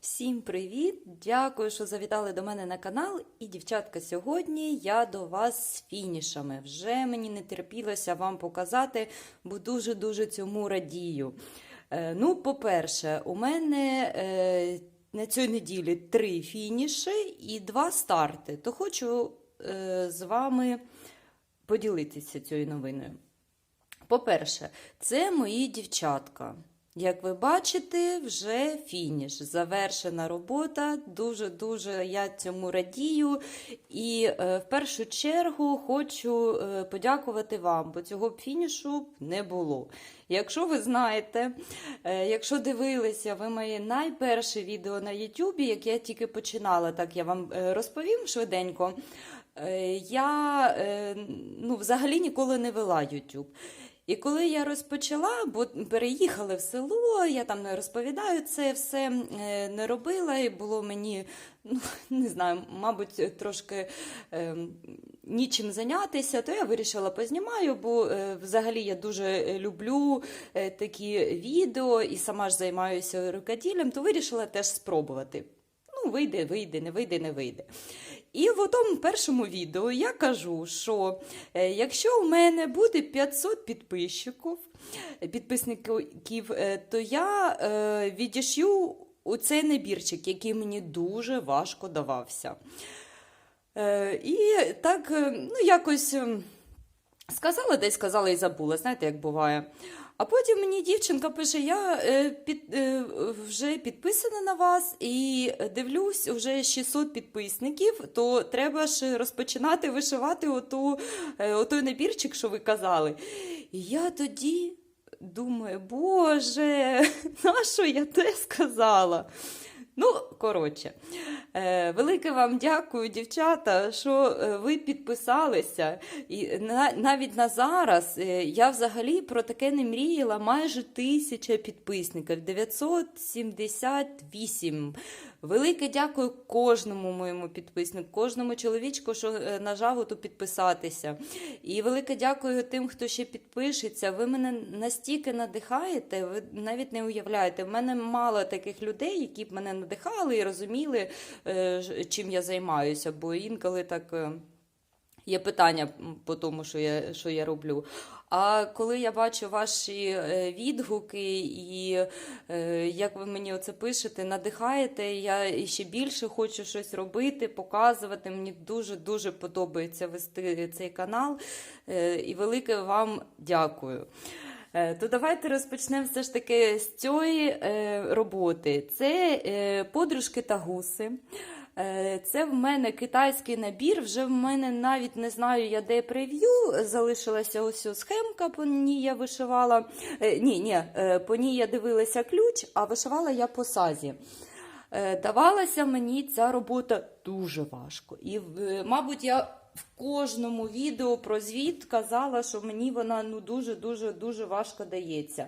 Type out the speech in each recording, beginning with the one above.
Всім привіт! Дякую, що завітали до мене на канал. І, дівчатка, сьогодні я до вас з фінішами. Вже мені не терпілося вам показати, бо дуже-дуже цьому радію. Е, ну, по-перше, у мене е, на цій неділі три фініші і два старти. То хочу е, з вами поділитися цією новиною. По-перше, це мої дівчатка. Як ви бачите, вже фініш, завершена робота. Дуже-дуже я цьому радію. І е, в першу чергу хочу е, подякувати вам, бо цього б фінішу не було. Якщо ви знаєте, е, якщо дивилися, ви моє найперше відео на Ютубі, яке я тільки починала, так я вам розповім швиденько. Я ну, взагалі ніколи не вела YouTube. І коли я розпочала, бо переїхали в село, я там не розповідаю це все е, не робила, і було мені, ну не знаю, мабуть, трошки е, нічим зайнятися, то я вирішила познімаю, бо е, взагалі я дуже люблю е, такі відео і сама ж займаюся рукоділлям, то вирішила теж спробувати. Ну, вийде, вийде, не вийде, не вийде. І в тому першому відео я кажу, що е, якщо у мене буде 500 підписчиків, підписників, е, то я е, відішью у цей набірчик, який мені дуже важко давався. І так, ну, якось е, сказала, десь сказала і забула, знаєте, як буває. А потім мені дівчинка пише: я е, під, е, вже підписана на вас і дивлюсь, вже 600 підписників, то треба ж розпочинати вишивати оту, е, отой набірчик, що ви казали. І я тоді думаю, Боже, на що я те сказала? Ну, коротше, е, велике вам дякую, дівчата, що е, ви підписалися. І на, навіть на зараз е, я взагалі про таке не мріяла. Майже тисяча підписників, 978. Велике дякую кожному моєму підписнику, кожному чоловічку, що е, нажав оту підписатися. І велике дякую тим, хто ще підпишеться. Ви мене настільки надихаєте, ви навіть не уявляєте. В мене мало таких людей, які б мене надихали і розуміли, е, чим я займаюся, бо інколи так. Є питання по тому, що я, що я роблю. А коли я бачу ваші е, відгуки і е, як ви мені оце пишете, надихаєте, я ще більше хочу щось робити, показувати. Мені дуже-дуже подобається вести цей канал. Е, І велике вам дякую. То давайте розпочнемо все ж таки з цієї роботи. Це подружки та гуси. Е, Це в мене китайський набір. Вже в мене навіть не знаю я де прев'ю. Залишилася ось схемка, по ній я вишивала. Е, Ні, ні, е, по ній я дивилася ключ, а вишивала я по сазі. Давалася мені ця робота дуже важко. І, мабуть, я в кожному відео про звіт казала, що мені вона ну дуже дуже дуже важко дається.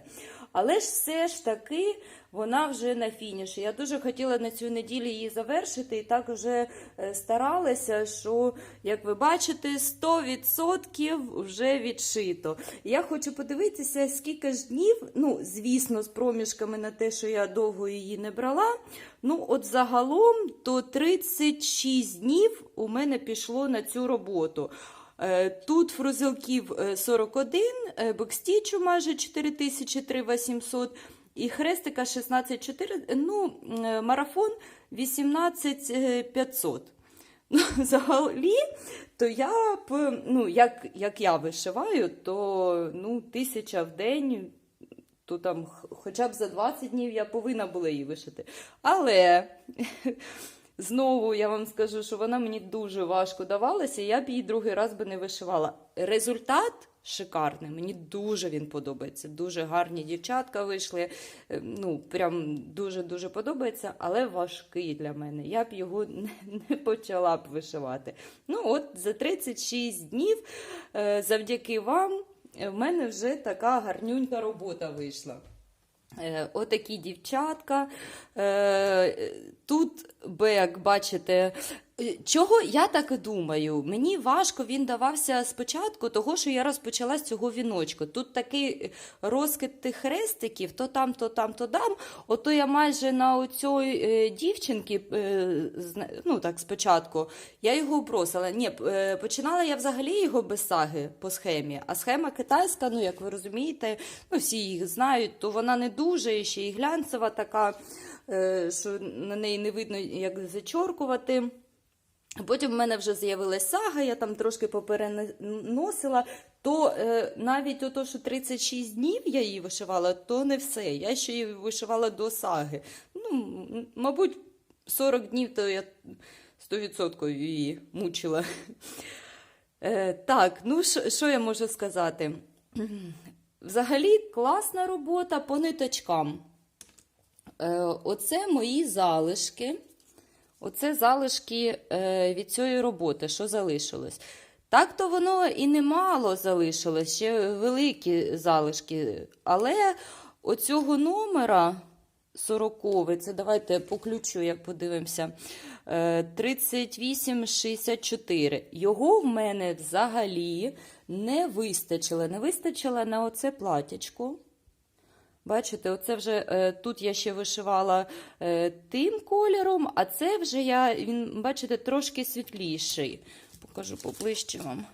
Але ж все ж таки вона вже на фініші. Я дуже хотіла на цю неділю її завершити, і так вже е, старалася, що, як ви бачите, 100% вже відшито. Я хочу подивитися, скільки ж днів, ну, звісно, з проміжками на те, що я довго її не брала. Ну, от загалом то 36 днів у мене пішло на цю роботу. Е, Тут фрузелків е, 41, е, бекстічу майже 4300 і хрестика 164, ну, е, марафон 18500. Ну, взагалі, то я б, ну, як, як я вишиваю, то ну, тисяча в день, то там хоча б за 20 днів я повинна була її вишити. Але знову я вам скажу, що вона мені дуже важко давалася, я б її другий раз би не вишивала. Результат шикарний, мені дуже він подобається. Дуже гарні дівчатка вийшли. е, Ну, прям дуже-дуже подобається, але важкий для мене. Я б його не, не почала б вишивати. Ну, от за 36 днів, е, завдяки вам, е, в мене вже така гарнюнька робота вийшла. Е, Отакі дівчатка. Е, Тут, б, як бачите, Чого я так і думаю? Мені важко він давався спочатку, того, що я розпочала з цього віночку. Тут такий е, розкид тих хрестиків, то там, то там, то там. Ото я майже на оцій е, дівчинки, е, ну так спочатку, я його бросила. Ні, е, починала я взагалі його без саги по схемі. А схема китайська, ну як ви розумієте, ну всі їх знають, то вона не дуже ще й глянцева така, е, що на неї не видно, як зачоркувати. Потім в мене вже з'явилась сага, я там трошки попереносила. То е, навіть ото, що 36 днів я її вишивала, то не все. Я ще її вишивала до саги. Ну, мабуть, 40 днів то я 100% її мучила. Е, так, ну що я можу сказати? Взагалі класна робота по ниточкам. Е, оце мої залишки. Оце залишки е, від цієї роботи, що залишилось. Так то воно і немало залишилось, ще великі залишки. Але оцього номера 40, це давайте по ключу, як подивимося. е, 3864. Його в мене взагалі не вистачило. Не вистачило на оце платячко. Бачите, оце вже е, тут я ще вишивала е, тим кольором, а це вже я, він, бачите, трошки світліший. Покажу поближче вам.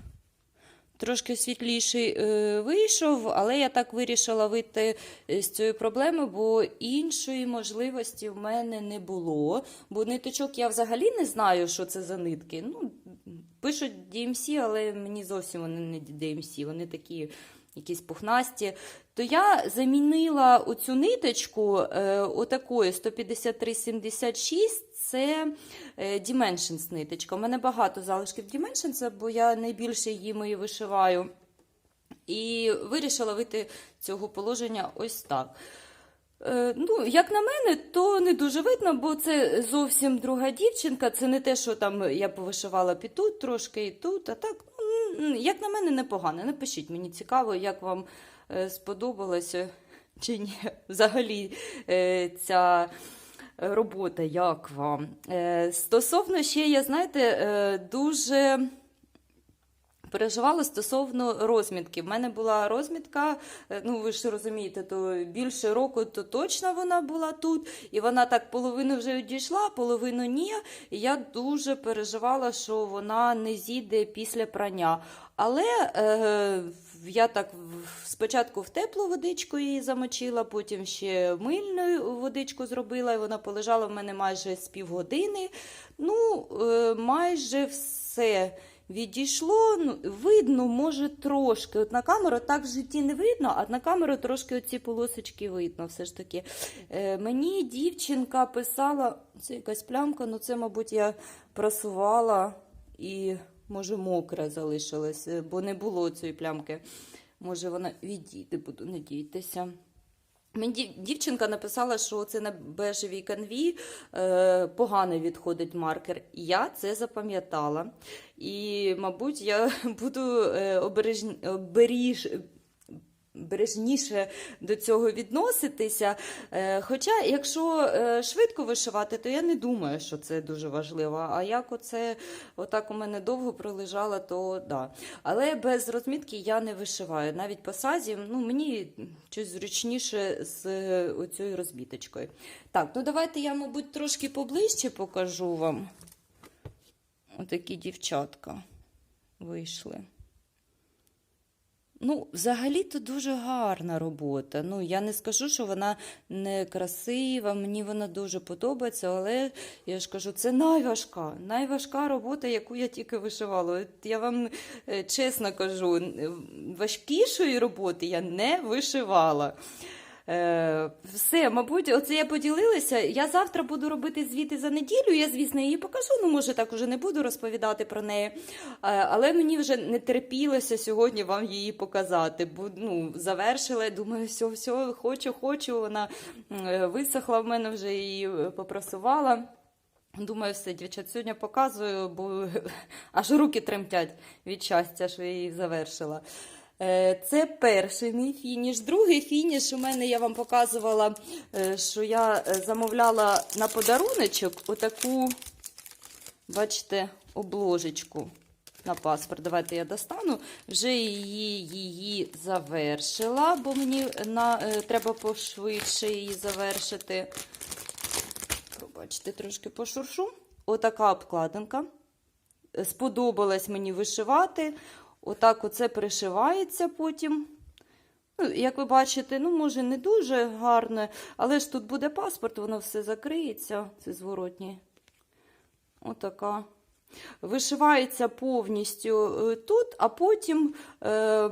Трошки світліший е, вийшов, але я так вирішила вийти е, з цієї проблеми, бо іншої можливості в мене не було. Бо ниточок я взагалі не знаю, що це за нитки. Ну, пишуть DMC, але мені зовсім вони не DMC, вони такі якісь пухнасті. То я замінила оцю ниточку е, отакою 153,76. Це е, Dimensions ниточка. У мене багато залишків Dimensions, бо я найбільше їми і вишиваю. І вирішила вийти цього положення ось так. Е, ну, як на мене, то не дуже видно, бо це зовсім друга дівчинка. Це не те, що там я повишивала під тут трошки і тут, а так, як на мене, непогано. Напишіть, мені цікаво, як вам е, сподобалося чи ні. Взагалі е, ця робота, як вам. Е, Стосовно ще, я знаєте, дуже. Переживала стосовно розмітки. В мене була розмітка, е, ну ви ж розумієте, то більше року, то точно вона була тут. І вона так половину вже відійшла, половину ні. І я дуже переживала, що вона не зійде після прання. Але е, я так спочатку в теплу водичку її замочила, потім ще мильну водичку зробила, і вона полежала в мене майже з півгодини. Ну, е, майже все відійшло. Ну, видно, може, трошки. От на камеру так в житті не видно, а на камеру трошки оці полосочки видно. Все ж таки. Е, мені дівчинка писала, це якась плямка, ну це, мабуть, я просувала і, може, мокре залишилось, е, бо не було цієї плямки. Може, вона відійде, буду надіятися. Мені дівчинка написала, що це на бежевій канві е, погано відходить маркер. Я це запам'ятала. І, мабуть, я буду е, обереж... оберіж... бережніше до цього відноситися. Е, Хоча, якщо е, швидко вишивати, то я не думаю, що це дуже важливо. А як оце отак у мене довго пролежало, то да. Але без розмітки я не вишиваю. Навіть по сазі, ну мені щось зручніше з е, оцією розміточкою. Так, ну давайте я, мабуть, трошки поближче покажу вам. Отакі дівчатка вийшли. Ну, взагалі-то дуже гарна робота. Ну, я не скажу, що вона не красива, мені вона дуже подобається, але я ж кажу, це найважка, найважка робота, яку я тільки вишивала. От я вам е, чесно кажу, важкішої роботи я не вишивала. Е, все, мабуть, оце я поділилася. Я завтра буду робити звіти за неділю. Я, звісно, її покажу. Ну, може, так уже не буду розповідати про неї. Е, але мені вже не терпілося сьогодні вам її показати. Бо ну, завершила, думаю, все, все, хочу, хочу. Вона е, висохла в мене вже її попрасувала. Думаю, все, дівчат, сьогодні показую, бо аж руки тремтять від щастя, що я її завершила. Е, Це перший мій фініш. Другий фініш у мене я вам показувала, е, що я е, замовляла на подаруночок отаку бачите, обложечку на паспорт. Давайте я достану. Вже її, її завершила, бо мені на, треба пошвидше її завершити. Пробачте, трошки пошуршу. Отака обкладинка. Сподобалось мені вишивати. Отак оце пришивається потім. Ну, як ви бачите, ну, може, не дуже гарно, але ж тут буде паспорт, воно все закриється. Це зворотній. Отака. Вишивається повністю е, тут, а потім е,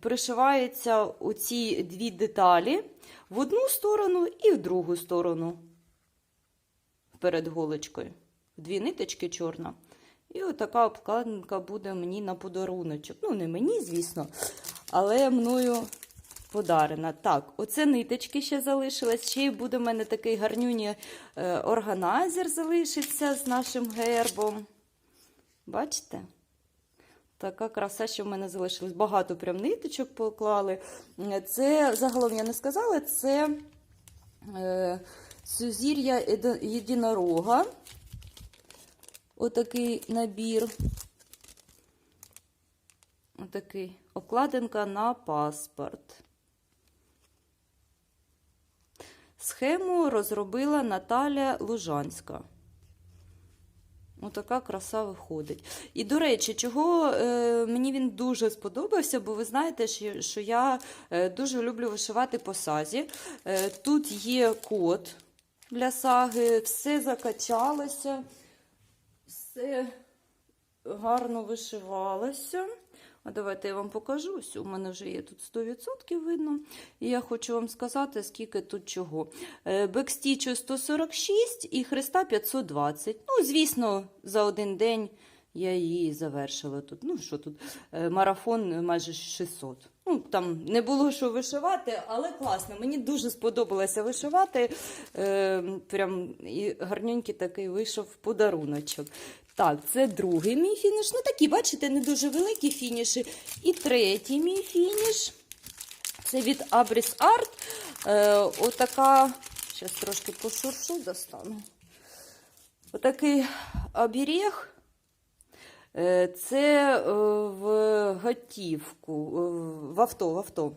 пришиваються оці дві деталі в одну сторону і в другу сторону перед голочкою. Дві ниточки чорна. І отака обкладинка буде мені на подаруночок. Ну, не мені, звісно, але мною подарена. Так, оце ниточки ще залишились. Ще й буде в мене такий гарнюні е, органайзер залишиться з нашим гербом. Бачите? Така краса, що в мене залишилось. Багато прям ниточок поклали. Це, загалом я не сказала, це е, сузір'я єдинорога. Отакий набір. Отакий. Обкладинка на паспорт. Схему розробила Наталя Лужанська. Отака краса виходить. І, до речі, чого е, мені він дуже сподобався, бо ви знаєте, що, що я е, дуже люблю вишивати по сазі. Е, тут є код для саги, все закачалося, все гарно вишивалося. А давайте я вам покажу. Ось у мене вже є тут 100% видно. І я хочу вам сказати, скільки тут чого. Е, Бекстічу 146 і Христа 520. Ну, звісно, за один день я її завершила тут. Ну, що тут? Е, Марафон майже 600. Ну, там не було що вишивати, але класно. Мені дуже сподобалося вишивати. Е, прям і гарненький такий вийшов подаруночок. Так, це другий мій фініш. Ну, такі, бачите, не дуже великі фініші. І третій мій фініш. Це від Abris Art. Е, отака, зараз трошки пошуршу, достану. Отакий оберіг. Е, Це е, в готівку, е, в авто, в авто.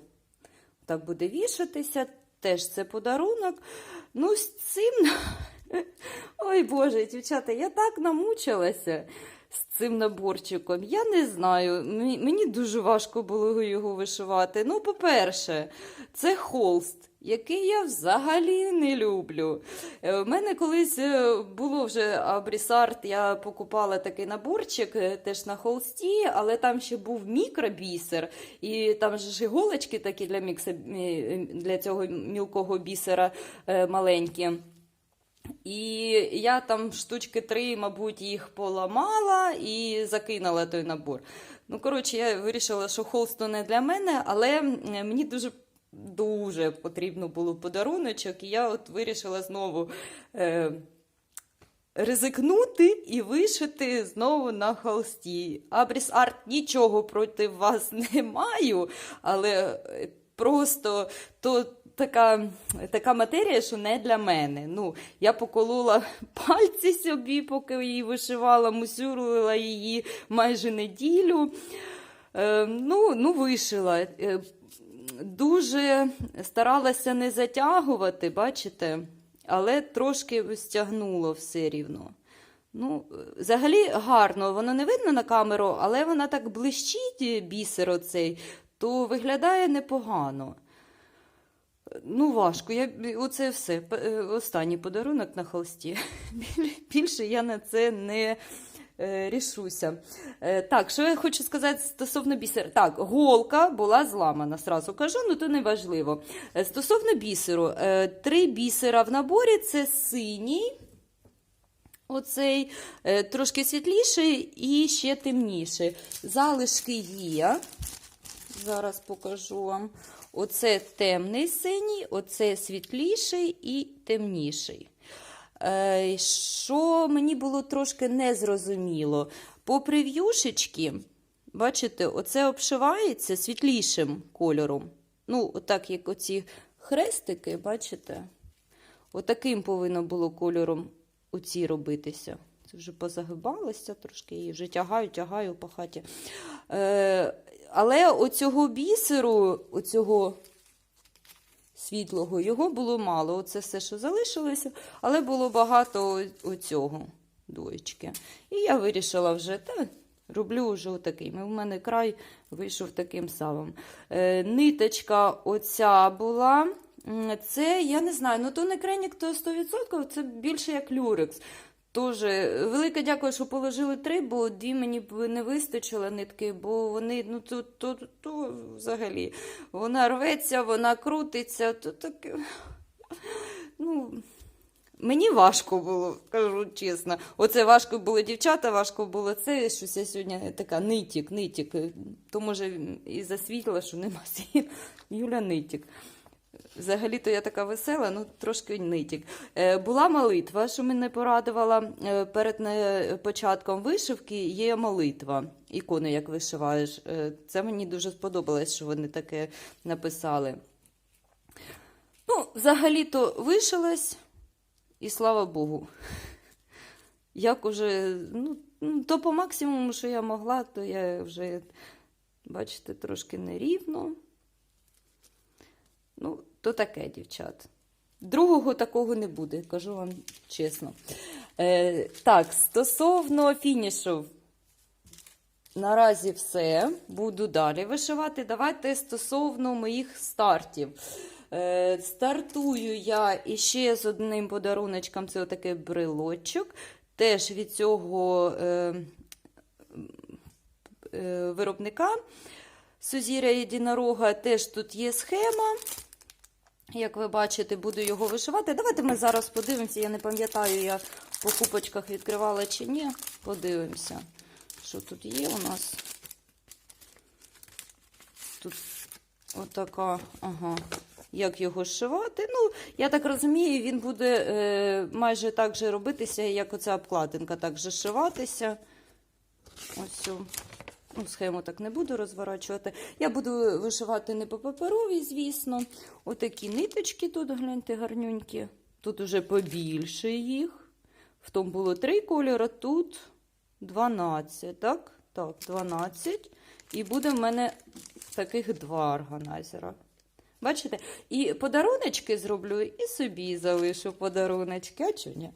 Так буде вішатися. Теж це подарунок. Ну, з цим. Ой Боже, дівчата, я так намучилася з цим наборчиком. Я не знаю. Мені дуже важко було його вишивати. Ну, по-перше, це холст. Який я взагалі не люблю. Е, У мене колись е, було вже абрісарт, я покупала такий наборчик е, теж на холсті, але там ще був мікробісер, і там ж іголочки такі для мікса, е, для цього мілкого бісера е, маленькі. І я там штучки три, мабуть, їх поламала і закинула той набор. Ну, коротше, я вирішила, що холсту не для мене, але мені дуже. Дуже потрібно було подаруночок, і я от вирішила знову е, ризикнути і вишити знову на холсті. Абріс Арт нічого проти вас не маю, але е, просто то така, така матерія, що не для мене. Ну, я поколола пальці собі, поки її вишивала, мусюрила її майже неділю. Е, ну, ну, вишила. Е, Дуже старалася не затягувати, бачите, але трошки стягнуло все рівно. Ну, взагалі гарно, воно не видно на камеру, але вона так блищить, бісер оцей, то виглядає непогано. Ну, важко. Я, оце все. Е, Останній подарунок на холсті. Більше я на це не е, рішуся. Е, так, що я хочу сказати стосовно бісера. Так, голка була зламана, сразу кажу, ну то не важливо. Стосовно бісеру, три бісера в наборі це синій. Оцей трошки світліший і ще темніший. Залишки є. Зараз покажу вам. Оце темний синій, оце світліший і темніший. Е, що мені було трошки незрозуміло. По прев'юшечки, бачите, оце обшивається світлішим кольором. Ну, отак, як оці хрестики, бачите? Отаким повинно було кольором оці робитися. Це вже позагибалася трошки, її вже тягаю, тягаю по хаті. Е, але оцього бісеру, оцього світлого, його було мало. Оце все, що залишилося, але було багато оцього доєчки. І я вирішила вже, та роблю вже отакий. У мене край вийшов таким самим. Е, ниточка оця була. Це, я не знаю, ну то не кренік, то 100%, це більше як люрекс. Тоже велике дякую, що положили три, бо дві мені б не вистачило нитки, бо вони, ну то, то, то, то взагалі. Вона рветься, вона крутиться, то таке. Ну, мені важко було, кажу чесно. Оце важко було дівчата, важко було це. Щось я сьогодні така нитік, нитік. То може і засвітила, що нема слів. Юля нитік. Взагалі-то я така весела, ну трошки нитік. Е, була молитва, що мене порадувала е, перед не- початком вишивки. Є молитва, ікони, як вишиваєш. Е, це мені дуже сподобалось, що вони таке написали. Ну, взагалі-то вишилась, і слава Богу. Як уже, ну, ну, то по максимуму, що я могла, то я вже, бачите, трошки нерівно. Ну, то таке, дівчат. Другого такого не буде, кажу вам чесно. Е, так, стосовно фінішів, наразі все. Буду далі вишивати. Давайте стосовно моїх стартів. Е, стартую я іще з одним подаруночком, це отакий брелочок. Теж від цього е, е, виробника Сузір'я Єдинорога. Теж тут є схема. Як ви бачите, буду його вишивати. Давайте ми зараз подивимося. Я не пам'ятаю, я в покупочках відкривала чи ні. Подивимося, що тут є у нас. Тут отака, ага, як його зшивати. Ну, я так розумію, він буде е, майже так же робитися, як оця обкладинка, так же зшиватися. Ось. Ну, схему так не буду розворачувати. Я буду вишивати не по паперовій, звісно. Отакі ниточки тут, гляньте, гарнюнькі. Тут уже побільше їх. В тому було три кольори, тут 12, так? Так, 12. І буде в мене таких два органайзера. Бачите? І подаруночки зроблю, і собі залишу подаруночки. А чого ні?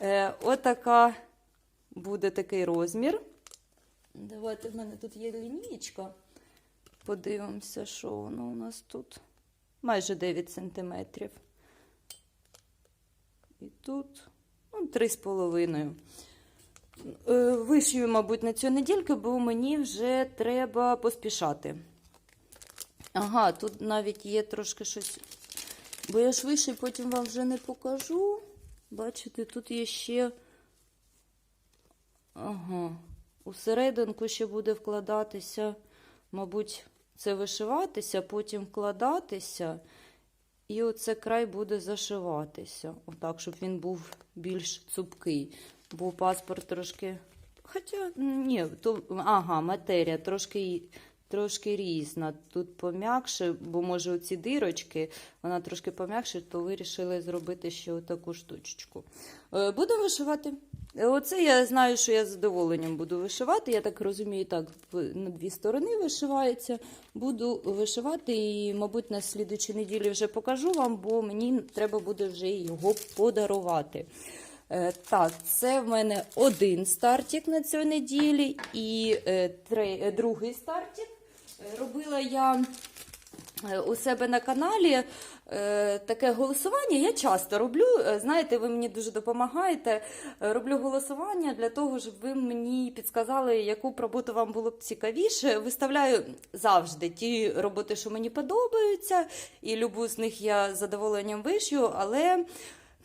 Е, отака буде такий розмір. Давайте в мене тут є лінійка. Подивимося, що воно у нас тут. Майже 9 сантиметрів. І тут ну, 3,5. Е, Вишию, мабуть, на цю недільку, бо мені вже треба поспішати. Ага, тут навіть є трошки щось. Бо я ж вишию, потім вам вже не покажу. Бачите, тут є ще. Ага. Усерединку ще буде вкладатися, мабуть, це вишиватися, потім вкладатися, і оце край буде зашиватися. Отак, щоб він був більш цупкий. Бо паспорт трошки. Хоча, ні, то, ага, матерія трошки, трошки різна. Тут пом'якше, бо може оці дирочки, вона трошки пом'якше, то вирішили зробити ще отаку штучку. Е, Будемо вишивати. Оце я знаю, що я з задоволенням буду вишивати. Я так розумію, так на дві сторони вишивається. Буду вишивати і, мабуть, на слідучій неділі вже покажу вам, бо мені треба буде вже його подарувати. Е, Так, це в мене один стартик на цій неділі і е, е, другий стартик. Е, Робила я у себе на каналі таке голосування. Я часто роблю. Е, Знаєте, ви мені дуже допомагаєте. Е, Роблю голосування для того, щоб ви мені підказали, яку роботу вам було б цікавіше. Виставляю завжди ті роботи, що мені подобаються, і любу з них я з задоволенням вишью, але.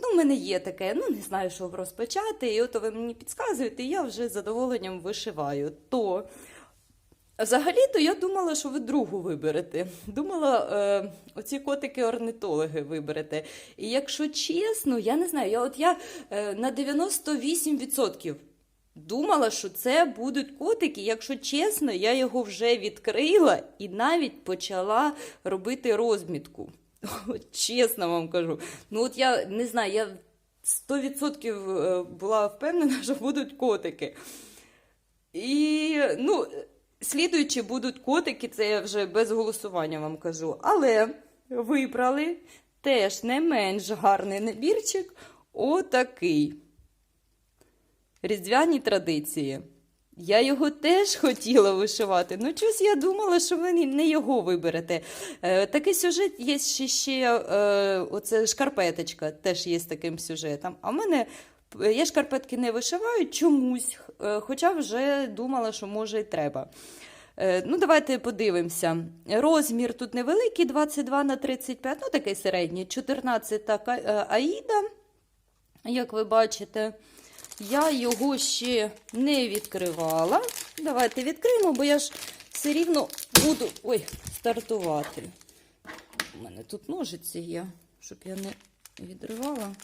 Ну, в мене є таке, ну не знаю, що розпочати, і от ви мені підказуєте, і я вже з задоволенням вишиваю. То взагалі-то я думала, що ви другу виберете. Думала, е, оці котики-орнитологи виберете. І якщо чесно, я не знаю, я от я е, на 98% думала, що це будуть котики. Якщо чесно, я його вже відкрила і навіть почала робити розмітку. От чесно вам кажу. Ну, от я не знаю, я 100% е, була впевнена, що будуть котики. І, ну, слідуючі будуть котики, це я вже без голосування вам кажу. Але вибрали теж не менш гарний набірчик. Отакий. Різдвяні традиції. Я його теж хотіла вишивати. Ну, щось я думала, що ви не його виберете. Е, такий сюжет є ще, ще е, оце шкарпеточка, теж є з таким сюжетом. А в мене я шкарпетки не вишиваю чомусь, е, хоча вже думала, що може і треба. Е, Ну, давайте подивимося. Розмір тут невеликий, 22 на 35, ну такий середній, 14 е, аїда, як ви бачите. Я його ще не відкривала. Давайте відкриємо, бо я ж все рівно буду ой, стартувати. У мене тут ножиці є, щоб я не відривала.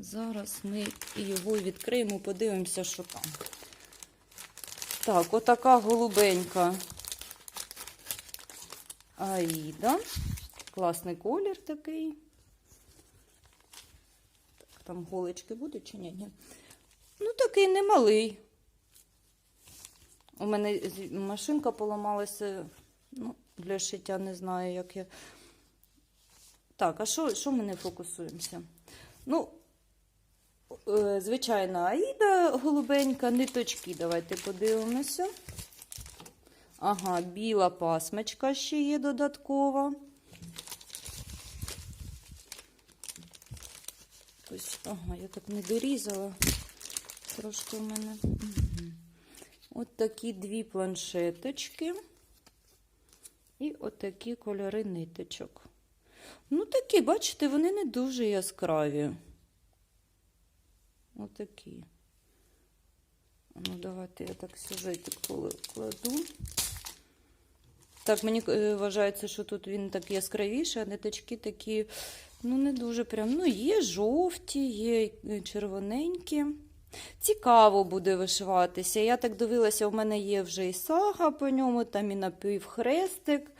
Зараз ми його відкриємо, подивимося, що там. Так, отака голубенька Аїда. Класний колір такий. Так, там голочки будуть чи ні? ні? Ну, такий немалий. У мене машинка поламалася. Ну, для шиття не знаю, як я. Так, а що, ми не фокусуємося? Ну, звичайна Аїда голубенька, ниточки. Давайте подивимося. Ага, біла пасмочка ще є додаткова. Ага, я так не дорізала. Трошки в мене. Угу. От такі дві планшеточки. І от такі кольори ниточок. Ну, такі, бачите, вони не дуже яскраві. Отакі. Ну, давайте я так сюжетик кладу. Так, мені е, вважається, що тут він так яскравіший, а ниточки такі, ну, не дуже прям. Ну, є жовті, є е, червоненькі. Цікаво буде вишиватися. Я так дивилася, у мене є вже і сага по ньому, там і напівхрестик.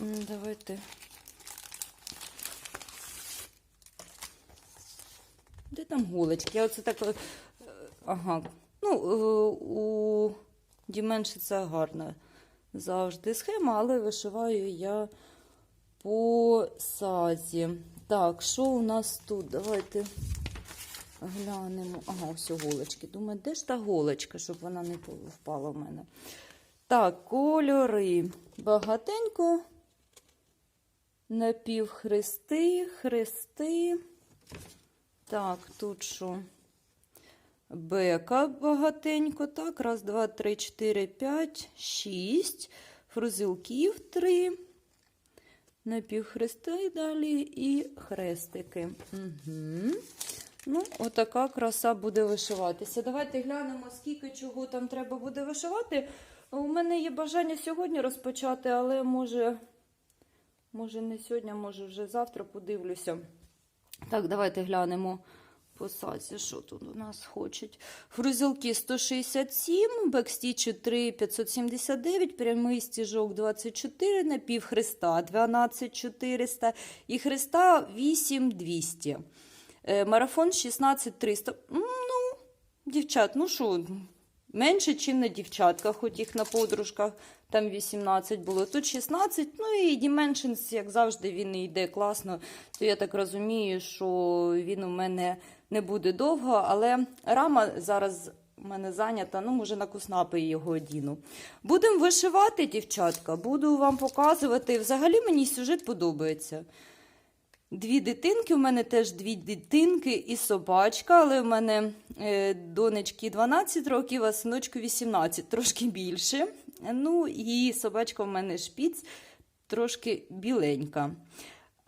Давайте. Там голочки? Оце так. е, Ага. Ну, е, у Діменші це гарна завжди схема, але вишиваю я по сазі. Так, що у нас тут? Давайте глянемо. Ага, ось голочки. Думаю, де ж та голочка, щоб вона не впала в мене. Так, кольори. Багатенько. Напівхрести, хрести. Так, тут що? Бека багатенько. Так, раз, два, три, чотири, п'ять, шість. Фрузилків три. Напівхрести далі і хрестики. Угу. Ну, отака краса буде вишиватися. Давайте глянемо, скільки чого там треба буде вишивати. У мене є бажання сьогодні розпочати, але може, може не сьогодні, може вже завтра подивлюся. Так, давайте глянемо по сазі, що тут у нас хочуть. Фрузілки 167, бекстічі 3 579, прямий стіжок 24, напівхреста 12 400 і хреста 8 200. Е, Марафон 16 300. Ну, дівчат, ну що, менше, ніж на дівчатках, хоч їх на подружках там 18 було, тут 16. Ну і Dimensions, як завжди, він йде класно. То я так розумію, що він у мене не буде довго, але рама зараз у мене зайнята, ну, може, на куснапи його одіну. Будемо вишивати, дівчатка, буду вам показувати. Взагалі мені сюжет подобається. Дві дитинки, у мене теж дві дитинки і собачка, але в мене е, донечки 12 років, а синочку 18, трошки більше. Ну і собачка в мене шпіц, трошки біленька.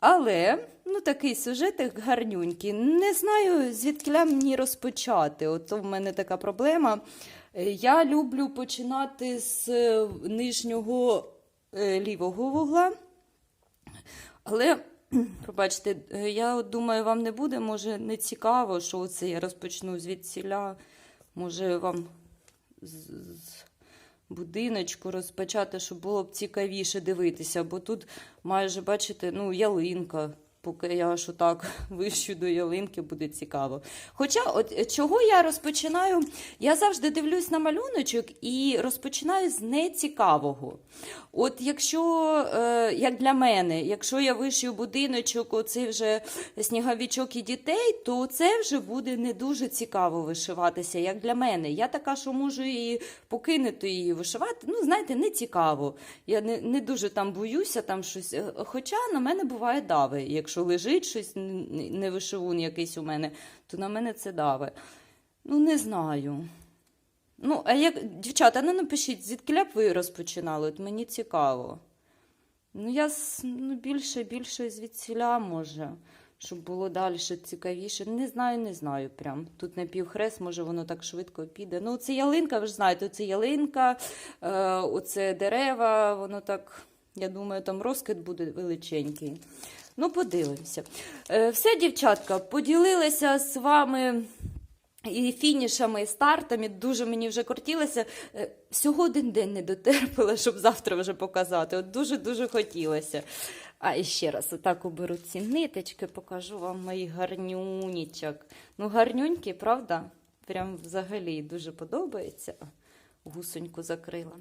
Але ну, такий сюжетик гарнюнький. Не знаю, звідки мені розпочати. От в мене така проблема. Е, Я люблю починати з е, нижнього лівого вугла. Але, пробачте, е, я думаю, вам не буде, може, не цікаво, що це я розпочну звідсіля. Може, вам з, з будиночку розпочати, щоб було б цікавіше дивитися, бо тут майже, бачите, ну, ялинка. Поки я аж отак вищу до ялинки, буде цікаво. Хоча, от е, чого я розпочинаю? Я завжди дивлюсь на малюночок і розпочинаю з нецікавого. От якщо, е, як для мене, якщо я вишию будиночок, оцей вже сніговичок і дітей, то це вже буде не дуже цікаво вишиватися, як для мене. Я така, що можу і покинути її вишивати. Ну, знаєте, не цікаво. Я не, не дуже там боюся, там щось. е, Хоча на мене буває дави. Якщо лежить щось, не вишивун якийсь у мене, то на мене це дави. Ну, не знаю. Ну, а як, дівчата, ну напишіть, звідки б ви розпочинали? От мені цікаво. Ну, я ну, більше, більше звідсіля може, щоб було далі цікавіше. Не знаю, не знаю прям. Тут на півхрест, може, воно так швидко піде. Ну, це ялинка, ви ж знаєте, це ялинка, е, оце дерева, воно так, я думаю, там розкид буде величенький. Ну, подивимося. Е, все, дівчатка, поділилася з вами і фінішами, і стартами. Дуже мені вже кортілося. Е, Всього один день не дотерпила, щоб завтра вже показати. Дуже-дуже хотілося. А ще раз, отак оберу ці ниточки, покажу вам моїх гарнюнічок. Ну, гарнюнькі, правда? Прям взагалі дуже подобається. Гусоньку закрила.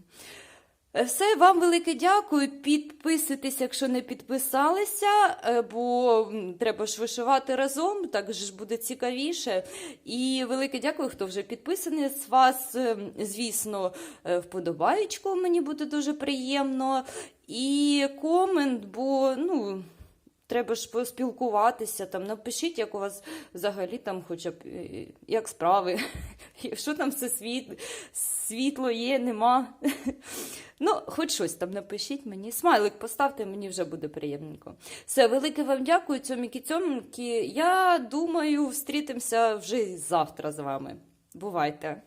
Е, Все, вам велике дякую. Підписуйтесь, якщо не підписалися, е, бо треба ж вишивати разом, так ж буде цікавіше. І велике дякую, хто вже підписаний з вас. е, Звісно, вподобаєчку мені буде дуже приємно. І комент, бо ну. Треба ж поспілкуватися, там напишіть, як у вас взагалі там хоча б е, як справи, що там все світ, світло є, нема. Ну, хоч щось там напишіть мені. Смайлик поставте, мені вже буде приємненько. Все, велике вам дякую, цьоміки цьоміки. Я думаю, встрітимося вже завтра з вами. Бувайте!